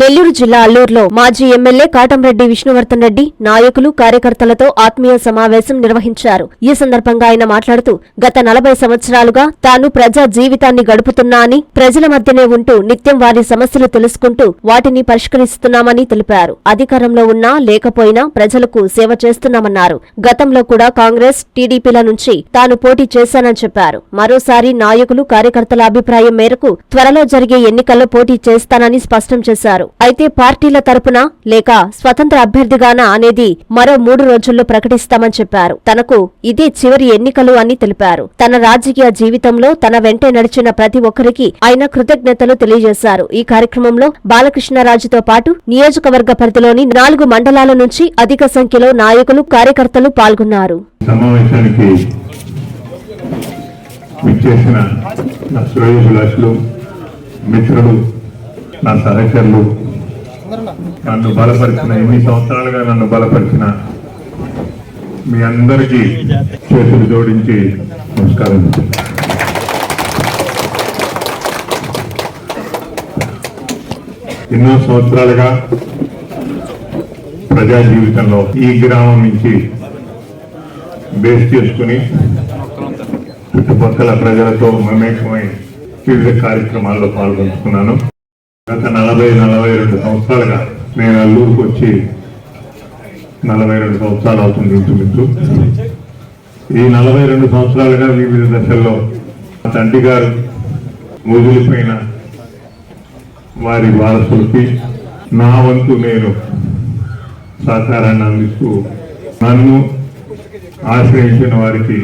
నెల్లూరు జిల్లా అల్లూరులో మాజీ ఎమ్మెల్యే కాటంరెడ్డి విష్ణువర్ధన్ రెడ్డి నాయకులు కార్యకర్తలతో ఆత్మీయ సమావేశం నిర్వహించారు. ఈ సందర్భంగా ఆయన మాట్లాడుతూ గత నలభై సంవత్సరాలుగా తాను ప్రజా జీవితాన్ని గడుపుతున్నా అని ప్రజల మధ్యనే ఉంటూ నిత్యం వారి సమస్యలు తెలుసుకుంటూ వాటిని పరిష్కరిస్తున్నామని తెలిపారు. అధికారంలో ఉన్నా లేకపోయినా ప్రజలకు సేవ చేస్తున్నామన్నారు. గతంలో కూడా కాంగ్రెస్ టీడీపీల నుంచి తాను పోటీ చేశానని చెప్పారు. మరోసారి నాయకులు కార్యకర్తల అభిప్రాయం మేరకు త్వరలో జరిగే ఎన్నికల్లో పోటీ చేస్తానని స్పష్టం చేశారు. అయితే పార్టీల తరపున లేక స్వతంత్ర అభ్యర్థిగానా అనేది మరో మూడు రోజుల్లో ప్రకటిస్తామని చెప్పారు. తనకు ఇదే చివరి ఎన్నికలు అని తెలిపారు. తన రాజకీయ జీవితంలో తన వెంటే నడిచిన ప్రతి ఒక్కరికి ఆయన కృతజ్ఞతలు తెలియజేశారు. ఈ కార్యక్రమంలో బాలకృష్ణరాజుతో పాటు నియోజకవర్గ పరిధిలోని నాలుగు మండలాల నుంచి అధిక సంఖ్యలో నాయకులు కార్యకర్తలు పాల్గొన్నారు. సమావేశానికి మిత్రులు నా సహచరులు. నన్ను బలపరిచిన ఎన్ని సంవత్సరాలుగా నన్ను బలపరిచిన మీ అందరికీ చేతులు జోడించి నమస్కారం. ఎన్నో సంవత్సరాలుగా ప్రజా జీవితంలో ఈ గ్రామం నుంచి బేస్ చేసుకుని చుట్టుపక్కల ప్రజలతో మమేకమై వివిధ కార్యక్రమాల్లో పాల్గొంటున్నాను. గత నలభై నలభై రెండు సంవత్సరాలుగా నేను అల్లూరుకు వచ్చి నలభై రెండు సంవత్సరాలు అవుతుంది ఇంచుమించు. ఈ నలభై రెండు సంవత్సరాలుగా వివిధ దశల్లో తండ్రి గారు ముదిలిపోయిన వారి వారసులకి నా వంతు నేను సహకారాన్ని అందిస్తూ నన్ను ఆశ్రయించిన వారికి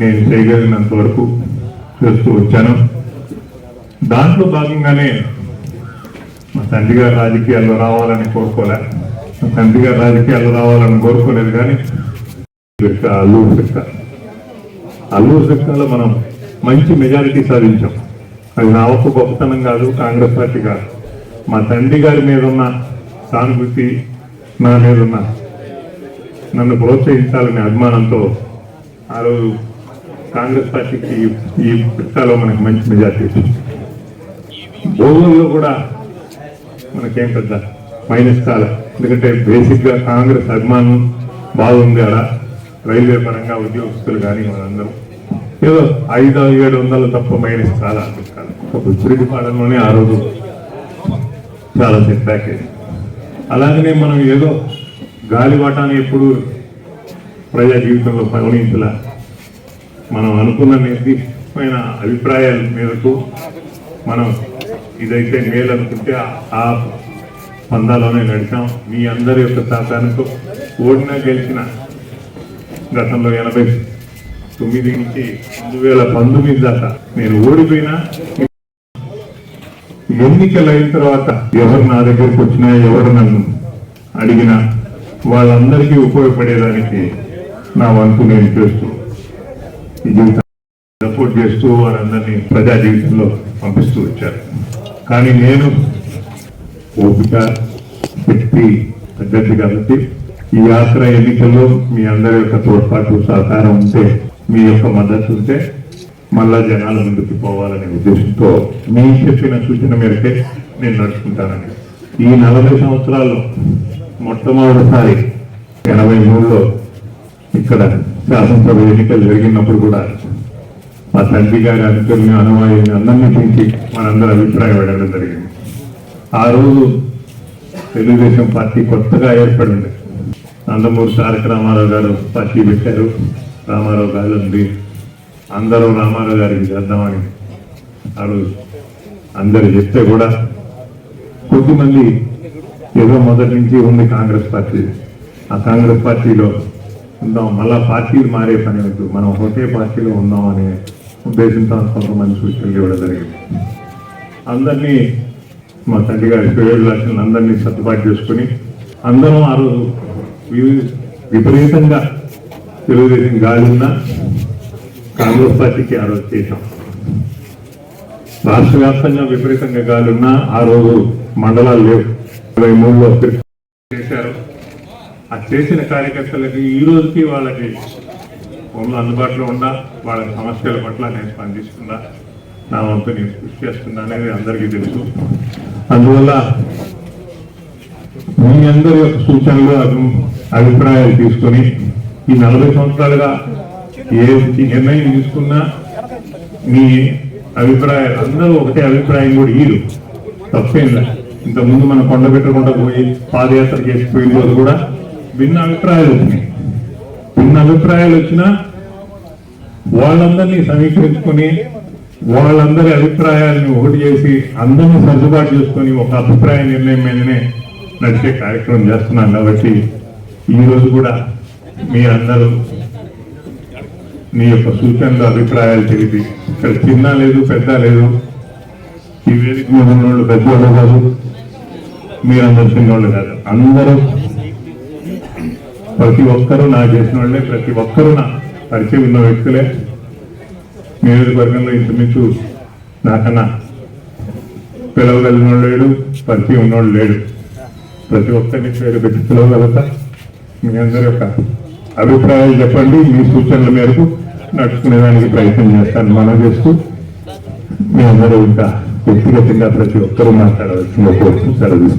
నేను చేయగలిగినంత వరకు చేస్తూ వచ్చాను. దాంట్లో భాగంగానే మా తండ్రి గారు రాజకీయాల్లో రావాలని కోరుకోలే. మా తండ్రి గారు రాజకీయాల్లో రావాలని కోరుకోలేదు కానీ లెక్క అల్లూరు లెక్క అల్లూరు లెక్కలో మనం మంచి మెజారిటీ సాధించాం. అది నా ఒక్క గొప్పతనం కాదు కాంగ్రెస్ పార్టీ కాదు. మా తండ్రి గారి మీద ఉన్న సానుభూతి నా మీద ఉన్న నన్ను ప్రోత్సహించాలనే అభిమానంతో ఆ రోజు కాంగ్రెస్ పార్టీకి ఈ పిట్టాలో మనకి మంచి మెజార్టీ వచ్చింది. భూగోళంలో కూడా మనకేం పెద్ద మైనస్ కాలే. ఎందుకంటే బేసిక్గా కాంగ్రెస్ అభిమానం బాగుంది అలా రైల్వే పరంగా ఉద్యోగస్తులు కానీ మనందరం. ఏదో ఐదు ఏడు వందలు తప్ప మైనస్ చాలా ఒక చిరిగిపాడంలోనే ఆ రోజు చాలా సెట్ బ్యాక్ అలాగనే మనం ఏదో గాలివాటాన్ని ఎప్పుడు ప్రజా జీవితంలో పరిగణించలా. మనం అనుకున్న నిర్దిష్టమైన అభిప్రాయాల మేరకు మనం ఇదైతే మేలు అనుకుంటే ఆ- పందాలోనే నడిచాం. మీ అందరి యొక్క సహకారంతో ఓడినా గెలిచిన గతంలో ఎనభై తొమ్మిది నుంచి రెండు వేల పంతొమ్మిది దాకా నేను ఓడిపోయినా ఎన్నికలు అయిన తర్వాత ఎవరు నా దగ్గరికి వచ్చినా ఎవరు నన్ను అడిగినా వాళ్ళందరికీ ఉపయోగపడేదానికి నా వంతు నేను చేస్తూ ఈ జీవితం సపోర్ట్ చేస్తూ వారందరినీ ప్రజా జీవితంలో పంపిస్తూ వచ్చారు కానీ నేను ఓపిక శక్తి తగ్గట్టు కాబట్టి ఈ యాత్ర ఎన్నికల్లో మీ అందరి యొక్క తోడ్పాటు సహకారం ఉంటే మీ యొక్క మద్దతు ఉంటే మళ్ళా జనాల ముందుకు పోవాలనే ఉద్దేశంతో మీ చెప్పిన సూచన మేరకే నేను నడుచుకుంటానండి ఈ నలభై సంవత్సరాల్లో మొట్టమొదటిసారి ఎనభై మూడులో ఇక్కడ శాసనసభ ఎన్నికలు జరిగినప్పుడు కూడా మా తండ్రి గారి అనుచరుని అనుమాయిని అందరినీ పెంచి మనందరూ అభిప్రాయం అడగడం జరిగింది. ఆ రోజు తెలుగుదేశం పార్టీ కొత్తగా ఏర్పడింది. నందమూరి తారక రామారావు గారు పార్టీ పెట్టారు. రామారావు గారు ఉంది. అందరూ రామారావు గారికి చేద్దామని ఆ రోజు అందరు చెప్తే కూడా కొద్దిమంది ఏదో మొదటి నుంచి ఉంది కాంగ్రెస్ పార్టీ. ఆ కాంగ్రెస్ పార్టీలో ఉందాం మళ్ళా పార్టీలు మారే పని వద్దు. మనం ఒకే పార్టీలో ఉందాం అనే ఉద్దేశంతో కొంతమంది సూచనలు ఇవ్వడం జరిగింది. అందరినీ మా తండ్రి గారి శ్రేయోభిలాషులను అందరినీ సర్దుబాటు చేసుకుని అందరం ఆ రోజు విపరీతంగా తెలుగుదేశం గాలి కాంగ్రెస్ పార్టీకి ఆ రోజు చేశాం. రాష్ట్ర వ్యాప్తంగా విపరీతంగా గాలి ఆ రోజు మండలాలు లేవు. ఇరవై మూడులో చేశారు. ఆ చేసిన కార్యకర్తలకి ఈ రోజుకి వాళ్ళకి ఫోన్లు అందుబాటులో ఉన్నా వాళ్ళ సమస్యల పట్ల నేను స్పందిస్తున్నా నా వంతు నేను కృషి చేస్తున్నా అనేది అందరికీ తెలుసు. అందువల్ల మీ అందరి యొక్క సూచనలు అభిప్రాయాలు తీసుకొని ఈ నలభై సంవత్సరాలుగా ఏ నిర్ణయం తీసుకున్నా మీ అభిప్రాయాలు అందరూ ఒకటే అభిప్రాయం కూడా ఈరు. తప్పేం ఇంతకుముందు మనం కొండ పెట్టకుండా పోయి పాదయాత్ర చేసిపోయిన రోజు కూడా భిన్న అభిప్రాయాలు వచ్చినాయి అభిప్రాయాలు వచ్చినా వాళ్ళందరినీ సమీకరించుకొని వాళ్ళందరి అభిప్రాయాలను ఒకటి చేసి అందరినీ సర్దుబాటు చేసుకొని ఒక అభిప్రాయ నిర్ణయం మీదనే నడిచే కార్యక్రమం చేస్తున్నాం కాబట్టి ఈ రోజు కూడా మీరందరూ మీ యొక్క సూచనలు అభిప్రాయాలు తెలిపి ఇక్కడ చిన్న లేదు పెద్ద లేదు ఈ వేదిక మీద ఉన్నోళ్ళు పెద్దవాళ్ళు కాదు మీరందరూ చిన్నోళ్ళు కాదు అందరూ ప్రతి ఒక్కరూ నా చేసిన వాళ్ళే ప్రతి ఒక్కరూ నా పరిచయం ఉన్న వ్యక్తులే. నియోజకవర్గంలో ఇంచుమించు నాకన్నా పిలవగలిగిన లేడు పరిచయం ఉన్నోడు లేడు. ప్రతి ఒక్కరిని పేరు పెట్టి పిలవగలుగుతా. మీ అందరి యొక్క అభిప్రాయాలు చెప్పండి మీ సూచనల మేరకు నడుచుకునేదానికి ప్రయత్నం చేస్తాను మనం చేస్తూ. మీ అందరూ ఇంకా వ్యక్తిగతంగా ప్రతి ఒక్కరూ మాట్లాడవలసిందిగా కోరుతూ సెలవు